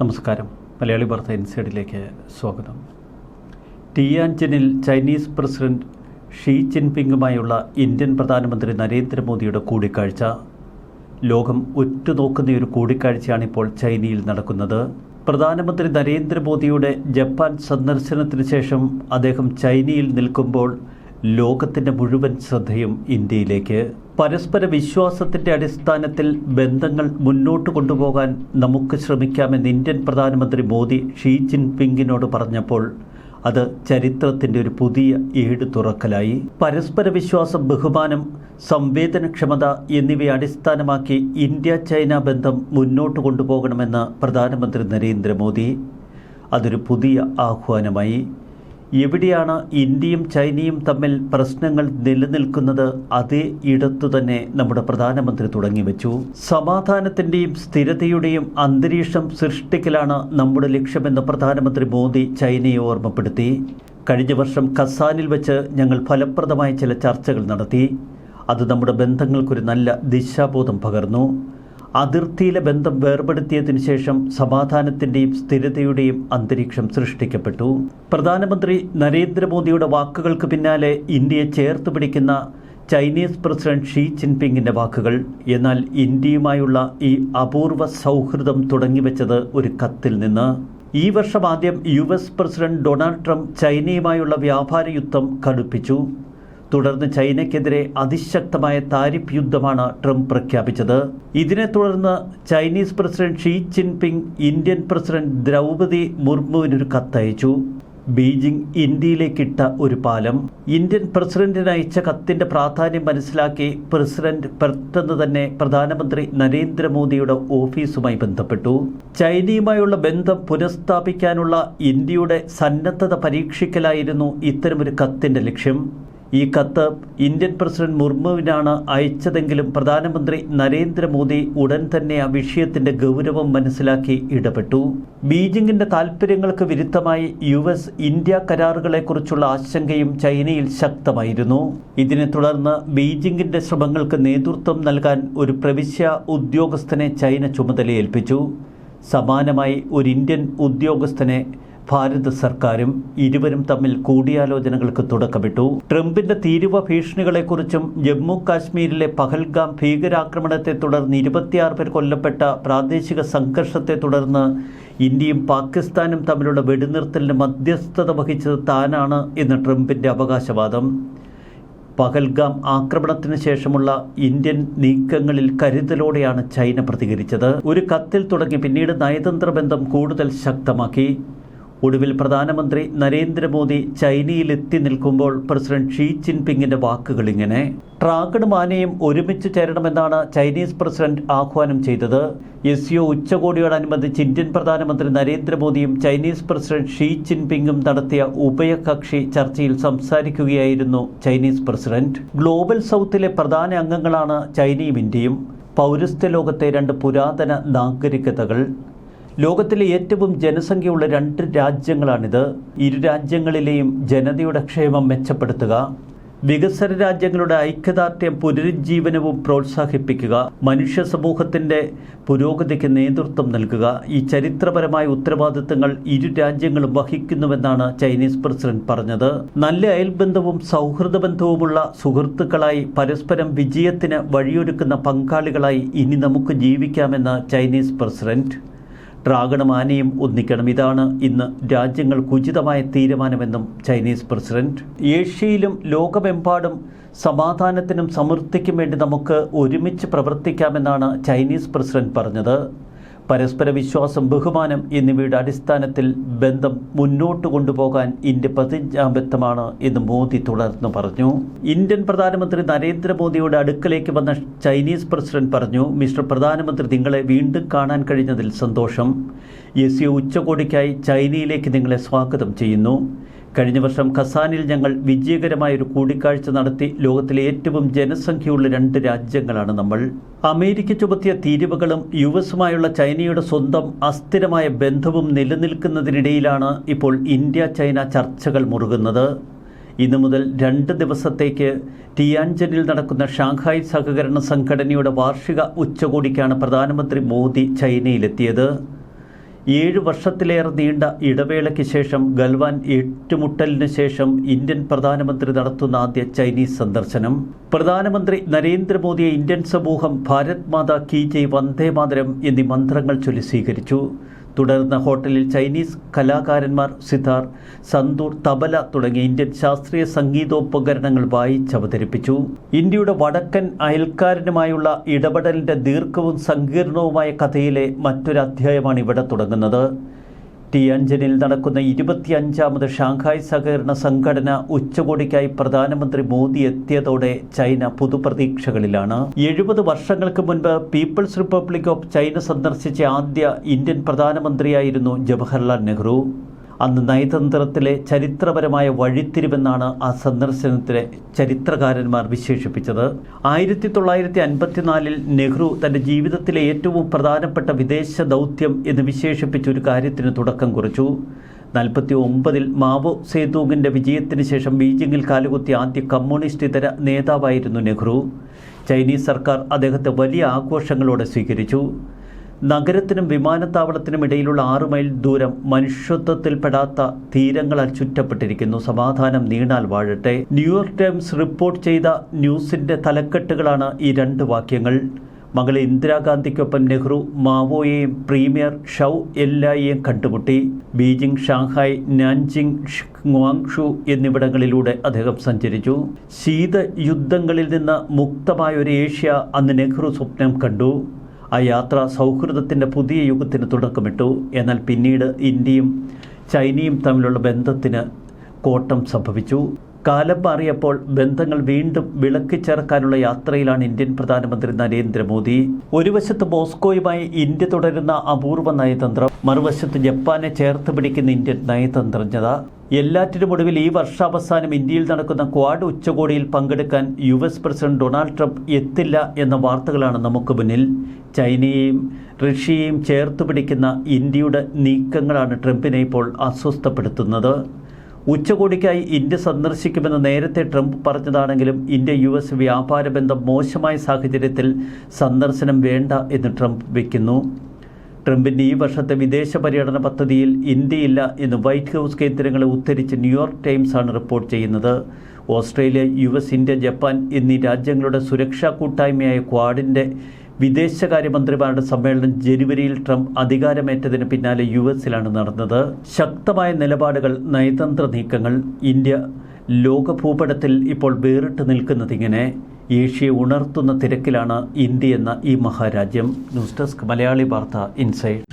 നമസ്കാരം. മലയാളി വാർത്ത ഇൻസൈഡിലേക്ക് സ്വാഗതം. ടിയാൻജിനിൽ ചൈനീസ് പ്രസിഡന്റ് ഷീ ജിൻപിങ്ങുമായുള്ള ഇന്ത്യൻ പ്രധാനമന്ത്രി നരേന്ദ്രമോദിയുടെ കൂടിക്കാഴ്ച. ലോകം ഉറ്റുനോക്കുന്ന ഒരു കൂടിക്കാഴ്ചയാണ് ഇപ്പോൾ ചൈനയിൽ നടക്കുന്നത്. പ്രധാനമന്ത്രി നരേന്ദ്രമോദിയുടെ ജപ്പാൻ സന്ദർശനത്തിന് ശേഷം അദ്ദേഹം ചൈനയിൽ നിൽക്കുമ്പോൾ ലോകത്തിന്റെ മുഴുവൻ ശ്രദ്ധയും ഇന്ത്യയിലേക്ക്. പരസ്പര വിശ്വാസത്തിന്റെ അടിസ്ഥാനത്തിൽ ബന്ധങ്ങൾ മുന്നോട്ട് കൊണ്ടുപോകാൻ നമുക്ക് ശ്രമിക്കാമെന്ന് ഇന്ത്യൻ പ്രധാനമന്ത്രി മോദി ഷീ ജിൻപിങ്ങിനോട് പറഞ്ഞപ്പോൾ അത് ചരിത്രത്തിന്റെ ഒരു പുതിയ ഏട് തുറക്കലായി. പരസ്പര വിശ്വാസം ബഹുമാനം സംവേദനക്ഷമത എന്നിവയെ അടിസ്ഥാനമാക്കി ഇന്ത്യ ചൈന ബന്ധം മുന്നോട്ട് കൊണ്ടുപോകണമെന്ന് പ്രധാനമന്ത്രി നരേന്ദ്രമോദി അതൊരു പുതിയ ആഹ്വാനമായി. എവിടെയാണ് ഇന്ത്യയും ചൈനയും തമ്മിൽ പ്രശ്നങ്ങൾ നിലനിൽക്കുന്നത് അതേ ഇടത്തു തന്നെ നമ്മുടെ പ്രധാനമന്ത്രി തുടങ്ങി വെച്ചു. സമാധാനത്തിന്റെയും സ്ഥിരതയുടെയും അന്തരീക്ഷം സൃഷ്ടിക്കലാണ് നമ്മുടെ ലക്ഷ്യമെന്ന് പ്രധാനമന്ത്രി മോദി ചൈനയെ ഓർമ്മപ്പെടുത്തി. കഴിഞ്ഞ വർഷം കസാനിൽ വെച്ച് ഞങ്ങൾ ഫലപ്രദമായ ചില ചർച്ചകൾ നടത്തി. അത് നമ്മുടെ ബന്ധങ്ങൾക്കൊരു നല്ല ദിശാബോധം പകർന്നു. അതിർത്തിയിലെ ബന്ധം വേർപെടുത്തിയതിനു ശേഷം സമാധാനത്തിന്റെയും സ്ഥിരതയുടെയും അന്തരീക്ഷം സൃഷ്ടിക്കപ്പെട്ടു. പ്രധാനമന്ത്രി നരേന്ദ്രമോദിയുടെ വാക്കുകൾക്ക് പിന്നാലെ ഇന്ത്യയെ ചേർത്ത് പിടിക്കുന്ന ചൈനീസ് പ്രസിഡന്റ് ഷീ ജിൻപിങ്ങിന്റെ വാക്കുകൾ. എന്നാൽ ഇന്ത്യയുമായുള്ള ഈ അപൂർവ സൗഹൃദം തുടങ്ങിവെച്ചത് ഒരു കത്തിൽ നിന്ന്. ഈ വർഷം ആദ്യം U S president Donald Trump ചൈനയുമായുള്ള വ്യാപാര യുദ്ധം കടുപ്പിച്ചു. തുടർന്ന് ചൈനയ്ക്കെതിരെ അതിശക്തമായ താരിഫ് യുദ്ധമാണ് ട്രംപ് പ്രഖ്യാപിച്ചത്. ഇതിനെ തുടർന്ന് Chinese president Xi Jinping Indian president Droupadi മുർമുവിനൊരു കത്തയച്ചു. ബീജിംഗ് ഇന്ത്യയിലേക്കിട്ട ഒരു പാലം. ഇന്ത്യൻ പ്രസിഡന്റിന് അയച്ച കത്തിന്റെ പ്രാധാന്യം മനസ്സിലാക്കി പ്രസിഡന്റ് പെട്ടെന്ന് തന്നെ പ്രധാനമന്ത്രി നരേന്ദ്രമോദിയുടെ ഓഫീസുമായി ബന്ധപ്പെട്ടു. ചൈനയുമായുള്ള ബന്ധം പുനഃസ്ഥാപിക്കാനുള്ള ഇന്ത്യയുടെ സന്നദ്ധത പരീക്ഷിക്കലായിരുന്നു ഇത്തരമൊരു കത്തിന്റെ ലക്ഷ്യം. ഈ കത്ത് ഇന്ത്യൻ പ്രസിഡന്റ് മുർമുവിനാണ് അയച്ചതെങ്കിലും പ്രധാനമന്ത്രി നരേന്ദ്രമോദി ഉടൻ തന്നെ ആ വിഷയത്തിന്റെ ഗൗരവം മനസ്സിലാക്കി ഇടപെട്ടു. ബീജിംഗിന്റെ താൽപ്പര്യങ്ങൾക്ക് വിരുദ്ധമായി യു എസ് ഇന്ത്യ കരാറുകളെക്കുറിച്ചുള്ള ആശങ്കയും ചൈനയിൽ ശക്തമായിരുന്നു. ഇതിനെ തുടർന്ന് ബീജിംഗിന്റെ ശ്രമങ്ങൾക്ക് നേതൃത്വം നൽകാൻ ഒരു പ്രവിശ്യ ഉദ്യോഗസ്ഥനെ ചൈന ചുമതലയേൽപ്പിച്ചു. സമാനമായി ഒരു ഇന്ത്യൻ ഉദ്യോഗസ്ഥനെ ഭാരത സർക്കാരും ഇരുവരും തമ്മിൽ കൂടിയാലോചനകൾക്ക് തുടക്കമിട്ടു. ട്രംപിന്റെ തീരുവ ഭീഷണികളെക്കുറിച്ചും ജമ്മു കാശ്മീരിലെ പഹൽഗാം ഭീകരാക്രമണത്തെ തുടർന്ന് ഇരുപത്തിയാറ് പേർ കൊല്ലപ്പെട്ട പ്രാദേശിക സംഘർഷത്തെ തുടർന്ന് ഇന്ത്യയും പാകിസ്ഥാനും തമ്മിലുള്ള വെടിനിർത്തലിന് മധ്യസ്ഥത വഹിച്ചത് താനാണ് എന്ന് ട്രംപിന്റെ അവകാശവാദം. പഹൽഗാം ആക്രമണത്തിന് ശേഷമുള്ള ഇന്ത്യൻ നീക്കങ്ങളിൽ കരുതലോടെയാണ് ചൈന പ്രതികരിച്ചത്. ഒരു കത്തിൽ തുടങ്ങി പിന്നീട് നയതന്ത്ര ബന്ധം കൂടുതൽ ശക്തമാക്കി. ഒടുവിൽ പ്രധാനമന്ത്രി നരേന്ദ്രമോദി ചൈനയിലെത്തി നിൽക്കുമ്പോൾ പ്രസിഡന്റ് ഷീ ജിൻപിങ്ങിന്റെ വാക്കുകൾ ഇങ്ങനെ ട്രാഗണും ആനയും ഒരുമിച്ച് ചേരണമെന്നാണ് ചൈനീസ് പ്രസിഡന്റ് ആഹ്വാനം ചെയ്തത്. എസ് യു ഉച്ചകോടിയോടനുബന്ധിച്ച് ഇന്ത്യൻ പ്രധാനമന്ത്രി നരേന്ദ്രമോദിയും ചൈനീസ് പ്രസിഡന്റ് ഷീ ജിൻപിങ്ങും നടത്തിയ ഉഭയകക്ഷി ചർച്ചയിൽ സംസാരിക്കുകയായിരുന്നു ചൈനീസ് പ്രസിഡന്റ്. ഗ്ലോബൽ സൗത്തിലെ പ്രധാന അംഗങ്ങളാണ് ചൈനയും ഇന്ത്യയും. പൗരസ്ത്യ ലോകത്തെ രണ്ട് പുരാതന നാഗരികതകൾ. ലോകത്തിലെ ഏറ്റവും ജനസംഖ്യയുള്ള രണ്ട് രാജ്യങ്ങളാണിത്. ഇരു രാജ്യങ്ങളിലെയും ജനതയുടെ ക്ഷേമം മെച്ചപ്പെടുത്തുക വികസന രാജ്യങ്ങളുടെ ഐക്യദാർഢ്യം പുനരുജ്ജീവനവും പ്രോത്സാഹിപ്പിക്കുക മനുഷ്യ സമൂഹത്തിന്റെ പുരോഗതിക്ക് നേതൃത്വം നൽകുക. ഈ ചരിത്രപരമായ ഉത്തരവാദിത്തങ്ങൾ ഇരു രാജ്യങ്ങളും വഹിക്കുന്നുവെന്നാണ് ചൈനീസ് പ്രസിഡന്റ് പറഞ്ഞത്. നല്ല അയൽബന്ധവും സൗഹൃദ ബന്ധവുമുള്ള സുഹൃത്തുക്കളായി പരസ്പരം വിജയത്തിന് വഴിയൊരുക്കുന്ന പങ്കാളികളായി ഇനി നമുക്ക് ജീവിക്കാമെന്ന് ചൈനീസ് പ്രസിഡന്റ്. ഡ്രാഗണും ആനയും ഒന്നിക്കണം. ഇതാണ് ഇന്ന് രാജ്യങ്ങൾക്ക് ഉചിതമായ തീരുമാനമെന്നും ചൈനീസ് പ്രസിഡന്റ്. ഏഷ്യയിലും ലോകമെമ്പാടും സമാധാനത്തിനും സമൃദ്ധിക്കും വേണ്ടി നമുക്ക് ഒരുമിച്ച് പ്രവർത്തിക്കാമെന്നാണ് ചൈനീസ് പ്രസിഡന്റ് പറഞ്ഞത്. പരസ്പര വിശ്വാസം ബഹുമാനം എന്നിവയുടെ അടിസ്ഥാനത്തിൽ ബന്ധം മുന്നോട്ട് കൊണ്ടുപോകാൻ ഇന്ത്യ പ്രതിജ്ഞാബദ്ധമാണ് എന്ന് മോദി തുടർന്ന് പറഞ്ഞു. ഇന്ത്യൻ പ്രധാനമന്ത്രി നരേന്ദ്രമോദിയുടെ അടുക്കലേക്ക് വന്ന ചൈനീസ് പ്രസിഡന്റ് പറഞ്ഞു മിസ്റ്റർ പ്രധാനമന്ത്രി നിങ്ങളെ വീണ്ടും കാണാൻ കഴിഞ്ഞതിൽ സന്തോഷം. എസ് യു ഉച്ചകോടിക്കായി ചൈനയിലേക്ക് നിങ്ങളെ സ്വാഗതം ചെയ്യുന്നു. കഴിഞ്ഞ വർഷം ഖസാനിൽ ഞങ്ങൾ വിജയകരമായ ഒരു കൂടിക്കാഴ്ച നടത്തി. ലോകത്തിലെ ഏറ്റവും ജനസംഖ്യയുള്ള രണ്ട് രാജ്യങ്ങളാണ് നമ്മൾ. അമേരിക്ക ചുമത്തിയ തീരുവകളും യു എസുമായുള്ള ചൈനയുടെ സ്വന്തം അസ്ഥിരമായ ബന്ധവും നിലനിൽക്കുന്നതിനിടയിലാണ് ഇപ്പോൾ ഇന്ത്യ ചൈന ചർച്ചകൾ മുറുകുന്നത്. ഇന്നു മുതൽ രണ്ട് ദിവസത്തേക്ക് ടിയാൻജനിൽ നടക്കുന്ന ഷാങ്ഹായ് സഹകരണ സംഘടനയുടെ വാർഷിക ഉച്ചകോടിക്കാണ് പ്രധാനമന്ത്രി മോദി ചൈനയിലെത്തിയത്. ഏഴ് വർഷത്തിലേറെ നീണ്ട ഇടവേളയ്ക്ക് ശേഷം ഗൽവാൻ ഏറ്റുമുട്ടലിന് ശേഷം ഇന്ത്യൻ പ്രധാനമന്ത്രി നടത്തുന്ന ആദ്യ ചൈനീസ് സന്ദർശനം. പ്രധാനമന്ത്രി നരേന്ദ്രമോദിയെ ഇന്ത്യൻ സമൂഹം ഭാരത് മാതാ കി ജയ് വന്ദേ മാതരം എന്നീ മന്ത്രങ്ങൾ ചൊല്ലി സ്വീകരിച്ചു. തുടർന്ന് ഹോട്ടലിൽ ചൈനീസ് കലാകാരന്മാർ സിതാർ സന്തൂർ തബല തുടങ്ങിയ ഇന്ത്യൻ ശാസ്ത്രീയ സംഗീതോപകരണങ്ങൾ വായിച്ചവതരിപ്പിച്ചു ഇന്ത്യയുടെ വടക്കൻ അയൽക്കാരനുമായുള്ള ഇടപെടലിന്റെ ദീർഘവും സങ്കീർണവുമായ കഥയിലെ മറ്റൊരു അധ്യായമാണ് ഇവിടെ തുടങ്ങുന്നത്. ടിയാൻജനിൽ നടക്കുന്ന ഇരുപത്തിയഞ്ചാമത് ഷാങ്ഹായ് സഹകരണ സംഘടന ഉച്ചകോടിക്കായി പ്രധാനമന്ത്രി മോദി എത്തിയതോടെ ചൈന പുതുപ്രതീക്ഷകളിലാണ്. എഴുപത് വർഷങ്ങൾക്ക് മുൻപ് പീപ്പിൾസ് റിപ്പബ്ലിക് ഓഫ് ചൈന സന്ദർശിച്ച ആദ്യ ഇന്ത്യൻ പ്രധാനമന്ത്രിയായിരുന്നു ജവഹർലാൽ നെഹ്റു. അന്ന് നയതന്ത്രത്തിലെ ചരിത്രപരമായ വഴിത്തിരിവെന്നാണ് ആ സന്ദർശനത്തിലെ ചരിത്രകാരന്മാർ വിശേഷിപ്പിച്ചത്. ആയിരത്തി തൊള്ളായിരത്തി അൻപത്തിനാലിൽ നെഹ്റു തന്റെ ജീവിതത്തിലെ ഏറ്റവും പ്രധാനപ്പെട്ട വിദേശ ദൗത്യം എന്ന് വിശേഷിപ്പിച്ച ഒരു കാര്യത്തിന് തുടക്കം കുറിച്ചു. നാൽപ്പത്തി ഒമ്പതിൽ മാവോ സേതൂങ്ങിന്റെ വിജയത്തിന് ശേഷം ബീജിംഗിൽ കാലുകുത്തിയ ആദ്യ കമ്മ്യൂണിസ്റ്റ് ഇതര നേതാവായിരുന്നു നെഹ്റു. ചൈനീസ് സർക്കാർ അദ്ദേഹത്തെ വലിയ ആഘോഷങ്ങളോടെ സ്വീകരിച്ചു. നഗരത്തിനും വിമാനത്താവളത്തിനും ഇടയിലുള്ള ആറ് മൈൽ ദൂരം മനുഷ്യത്വത്തിൽപ്പെടാത്ത തീരങ്ങളാൽ ചുറ്റപ്പെട്ടിരിക്കുന്നു. സമാധാനം നീണാൽ വാഴട്ടെ. ന്യൂയോർക്ക് ടൈംസ് റിപ്പോർട്ട് ചെയ്ത ന്യൂസിന്റെ തലക്കെട്ടുകളാണ് ഈ രണ്ട് വാക്യങ്ങൾ. മകളെ ഇന്ദിരാഗാന്ധിക്കൊപ്പം നെഹ്റു മാവോയെയും പ്രീമിയർ ഷൗ എല്ലായെയും കണ്ടുമുട്ടി. ബീജിംഗ് ഷാങ്ഹായ് നാൻജിങ് ങ്വാങ്ഷു എന്നിവിടങ്ങളിലൂടെ അദ്ദേഹം സഞ്ചരിച്ചു. ശീത യുദ്ധങ്ങളിൽ നിന്ന് മുക്തമായ ഒരു ഏഷ്യ അന്ന് നെഹ്റു സ്വപ്നം കണ്ടു. ആ യാത്ര സൗഹൃദത്തിന്റെ പുതിയ യുഗത്തിന് തുടക്കമിട്ടു. എന്നാൽ പിന്നീട് ഇന്ത്യയും ചൈനയും തമ്മിലുള്ള ബന്ധത്തിന് കോട്ടം സംഭവിച്ചു. കാലം മാറിയപ്പോൾ ബന്ധങ്ങൾ വീണ്ടും വിളക്കി ചേർക്കാനുള്ള യാത്രയിലാണ് ഇന്ത്യൻ പ്രധാനമന്ത്രി നരേന്ദ്രമോദി. ഒരു വശത്ത് മോസ്കോയുമായി ഇന്ത്യ തുടരുന്ന അപൂർവ നയതന്ത്രം മറുവശത്ത് ജപ്പാനെ ചേർത്ത് പിടിക്കുന്ന ഇന്ത്യൻ നയതന്ത്രജ്ഞത. എല്ലാറ്റിനും ഒടുവിൽ ഈ വർഷാവസാനം ഇന്ത്യയിൽ നടക്കുന്ന ക്വാഡ് ഉച്ചകോടിയിൽ പങ്കെടുക്കാൻ U S president Donald Trump എത്തില്ല എന്ന വാർത്തകളാണ് നമുക്ക് മുന്നിൽ. ചൈനയെയും റഷ്യയെയും ചേർത്ത് പിടിക്കുന്ന ഇന്ത്യയുടെ നീക്കങ്ങളാണ് ട്രംപിനെ ഇപ്പോൾ അസ്വസ്ഥപ്പെടുത്തുന്നത്. ഉച്ചകോടിക്കായി ഇന്ത്യ സന്ദർശിക്കുമെന്ന് നേരത്തെ ട്രംപ് പറഞ്ഞതാണെങ്കിലും ഇന്ത്യ യു എസ് വ്യാപാര ബന്ധം മോശമായ സാഹചര്യത്തിൽ സന്ദർശനം വേണ്ട എന്ന് ട്രംപ് വയ്ക്കുന്നു ട്രംപിന്റെ ഈ വർഷത്തെ വിദേശ പര്യടന പദ്ധതിയിൽ ഇന്ത്യയില്ല എന്ന് വൈറ്റ് ഹൗസ് കേന്ദ്രങ്ങളെ ഉദ്ധരിച്ച് ന്യൂയോർക്ക് ടൈംസ് ആണ് റിപ്പോർട്ട് ചെയ്യുന്നത്. Australia U S India Japan എന്നീ രാജ്യങ്ങളുടെ സുരക്ഷാ കൂട്ടായ്മയായ ക്വാഡിന്റെ വിദേശകാര്യമന്ത്രിമാരുടെ സമ്മേളനം ജനുവരിയിൽ ട്രംപ് അധികാരമേറ്റതിന് പിന്നാലെ യു എസിലാണ് നടന്നത്. ശക്തമായ നിലപാടുകൾ നയതന്ത്ര നീക്കങ്ങൾ ഇന്ത്യ ലോകഭൂപടത്തിൽ ഇപ്പോൾ വേറിട്ട് നിൽക്കുന്നതിങ്ങനെ ഏഷ്യയെ ഉണർത്തുന്ന തിരക്കിലാണ് ഇന്ത്യ എന്ന ഈ മഹാരാജ്യം. ന്യൂസ് ഡെസ്ക് മലയാളി വാർത്ത ഇൻസൈഡ്.